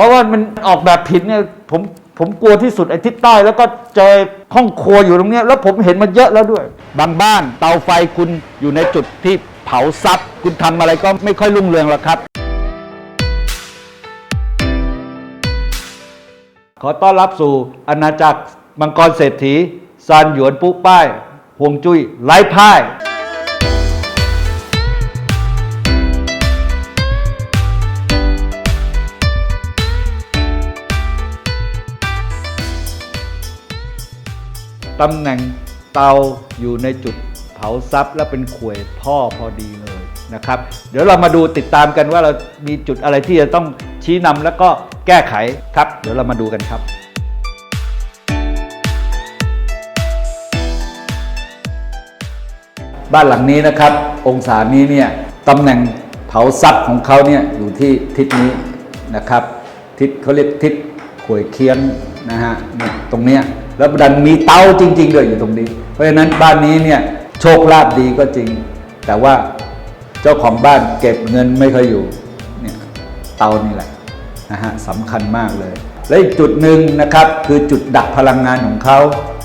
ราะว่ามันออกแบบผิดเนี่ยผมผมกลัวที่สุดไอ้ทิศใต้แล้วก็เจอห้องครัวอยู่ตรงเนี้ยแล้วผมเห็นมาเยอะแล้วด้วย บางบ้านเตาไฟคุณอยู่ในจุดที่เผาซับคุณทำอะไรก็ไม่ค่อยรุ่งเรืองหรอกครับ ขอต้อนรับสู่อาณาจักรมังกรเศรษฐีซานหยวนปุ๊ป้ายห่วงจุ้ยไร้พ่าย ตำแหน่งเตาอยู่ในจุดเผาซับและเป็นขวยพ่อพอดีเลยนะครับ เดี๋ยวเรามาดูติดตามกันว่าเรามีจุดอะไรที่จะต้องชี้นำแล้วก็แก้ไขครับ เดี๋ยวเรามาดูกันครับบ้านหลังนี้นะครับ องศานี้เนี่ยตำแหน่งเผาซับของเขาเนี่ยอยู่ที่ทิศนี้นะครับ ทิศเขาเรียกทิศขวยเคียงนะฮะตรงเนี้ย แล้วดันมีเตาจริง ๆ ด้วยอยู่ตรงนี้ เพราะฉะนั้นบ้านนี้เนี่ยโชคลาภดีก็จริง แต่ว่าเจ้าของบ้านเก็บเงินไม่ค่อยอยู่เนี่ยเตานี่แหละนะฮะสำคัญมากเลย และอีกจุดหนึ่งนะครับคือจุดดักพลังงานของเขา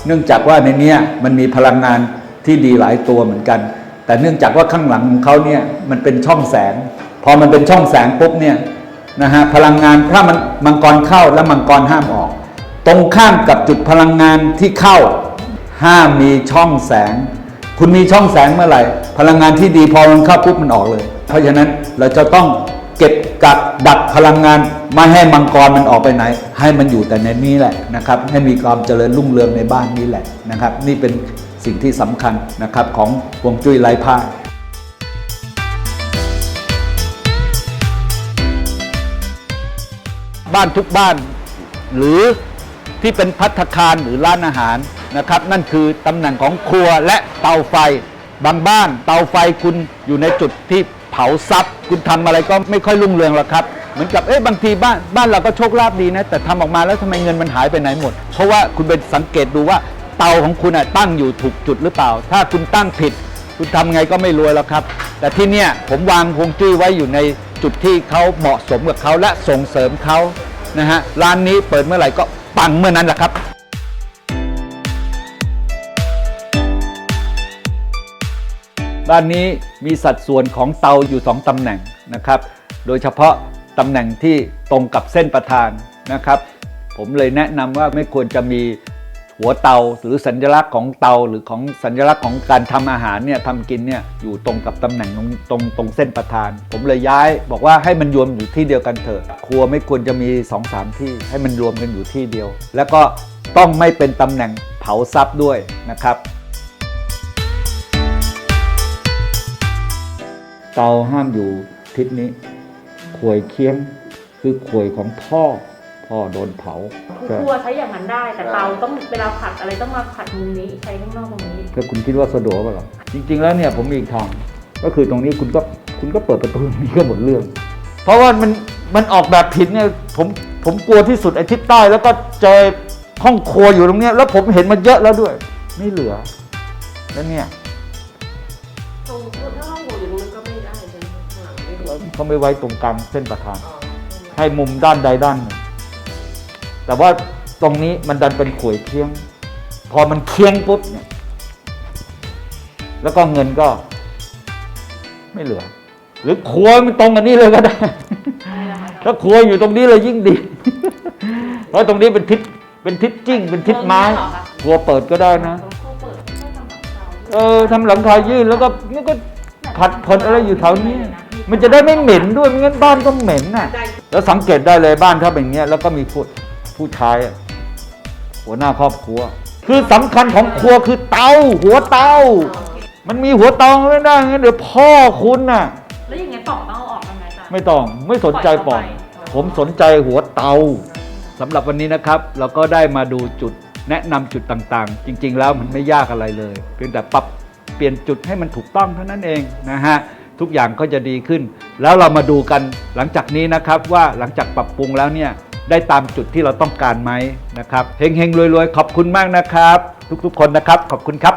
เนื่องจากว่าในเนี้ยมันมีพลังงานที่ดีหลายตัวเหมือนกัน แต่เนื่องจากว่าข้างหลังของเขาเนี่ยมันเป็นช่องแสง พอมันเป็นช่องแสงปุ๊บเนี่ยนะฮะพลังงานถ้ามันมังกรเข้าแล้วมังกรห้ามออก ตรงข้ามกับจุดพลังงานที่เข้า ห้ามมีช่องแสง คุณมีช่องแสงเมื่อไหร่ พลังงานที่ดีพอมันเข้าปุ๊บมันออกเลย เพราะฉะนั้นเราจะต้องเก็บกักดักพลังงานไม่ให้มังกรมันออกไปไหน ให้มันอยู่แต่ในนี้แหละนะครับให้มีความเจริญรุ่งเรืองในบ้านนี้แหละนะครับ นี่เป็นสิ่งที่สำคัญนะครับของฮวงจุ้ยไร้พ่าบ้านทุกบ้าน หรือ ที่เป็นพัตตาคารหรือร้านอาหารนะครับ นั่นคือตำแหน่งของครัวและเตาไฟ บางบ้านเตาไฟคุณอยู่ในจุดที่เผาซับคุณทำอะไรก็ไม่ค่อยรุ่งเรืองหรอกครับ เหมือนกับเอ๊ะบางทีบ้านบ้านเราก็โชคลาภดีนะ แต่ทำออกมาแล้วทำไมเงินมันหายไปไหนหมด เพราะว่าคุณไปสังเกตดูว่าเตาของคุณอะตั้งอยู่ถูกจุดหรือเปล่า ถ้าคุณตั้งผิด คุณทำไงก็ไม่รวยแล้วครับ แต่ที่เนี่ยผมวางฮวงจุ้ยไว้อยู่ในจุดที่เขาเหมาะสมกับเขาและส่งเสริมเขานะฮะร้านนี้เปิดเมื่อไหร่ก็ ปังเมื่อนั้นแหละครับบ้านนี้มีสัดส่วนของเตาอยู่ 2ตำแหน่งนะครับ โดยเฉพาะตำแหน่งที่ตรงกับเส้นประธานนะครับ ผมเลยแนะนำว่าไม่ควรจะมี หัวเตาหรือสัญลักษณ์ของเตาหรือของสัญลักษณ์ของการทำอาหารเนี่ยทำกินเนี่ยอยู่ตรงกับตำแหน่งตรงตรงตรงเส้นประธาน ผมเลยย้าย บอกว่าให้มันรวมอยู่ที่เดียวกันเถอะครัวไม่ควรจะมี2อสามที่ให้มันรวมกันอยู่ที่เดียว แล้วก็ต้องไม่เป็นตำแหน่งเผาซับด้วยนะครับเตาห้ามอยู่ทิศนี้ขวยเคียงคือขวยของพ่อ พ่อโดนเผาคือครัวใช้อย่างนั้นได้ แต่เตาต้องเวลาผัดอะไรต้องมาผัดมุมนี้ใช้ข้างนอกตรงนี้ถ้าคุณคิดว่าสะดวกเปล่าหรอจริง ๆ แล้วเนี่ยผมมีอีกทางก็คือตรงนี้คุณก็คุณก็เปิดประตูนี้ก็หมดเรื่อง เพราะว่ามันมันออกแบบผิดเนี่ยผมผมกลัวที่สุดไอ้ทิศใต้แล้วก็เจอห้องครัวอยู่ตรงเนี้ยแล้วผมเห็นมาเยอะแล้วด้วย ไม่เหลือ แล้วเนี่ยตรงถ้าห้องหัวอยู่ตรงนั้นก็ไม่ได้ใช่ไหมข้างหลังไม่ถูกเขาไม่ไว้ตรงกลางเส้นประธาน ให้มุมด้านใดด้านหนึ่ง แต่ว่าตรงนี้มันดันเป็นขวยเคียง พอมันเคียงปุ๊บเนี่ยแล้วก็เงินก็ ไม่เหลือ หรือครัวมันตรงกันนี้เลยก็ได้ ถ้าครัวอยู่ตรงนี้เลยยิ่งดี เพราะตรงนี้เป็นทิศเป็นทิศจิ้ง เป็นทิศไม้เออเนี่ยเหรอคะครัวเปิดก็ได้นะตรงครัวเปิดไม่ทำแบบเตาเออทำหลังคายื่นแล้วก็แล้วก็ผัดผลอะไรอยู่แถวนี้ มันจะได้ไม่เหม็นด้วยไม่งั้นบ้านก็เหม็นน่ะ แล้วสังเกตได้เลยบ้านถ้าเป็นอย่างเงี้ยแล้วก็มีผู้ ผู้ชายอะหัวหน้าครอบครัว คือสำคัญของครัวคือเตาหัวเตา มันมีหัวเตาไม่ได้งั้นเดี๋ยวพ่อคุณน่ะ แล้วอย่างเงี้ยปอกต้องเอาออกทำไงจ๊ะไม่ต้องไม่สนใจปปล่ออกยเข้าไปผมสนใจหัวเตาสำหรับวันนี้นะครับ เราก็ได้มาดูจุดแนะนำจุดต่างๆ จริง ๆ แล้วมันไม่ยากอะไรเลย เพียงแต่ปรับเปลี่ยนจุดให้มันถูกต้องเท่านั้นเองนะฮะทุกอย่างก็จะดีขึ้น แล้วเรามาดูกันหลังจากนี้นะครับว่าหลังจากปรับปรุงแล้วเนี่ย ได้ตามจุดที่เราต้องการไหมนะครับเฮงๆรวยๆ ขอบคุณมากนะครับ ทุกๆ คนนะครับ ขอบคุณครับ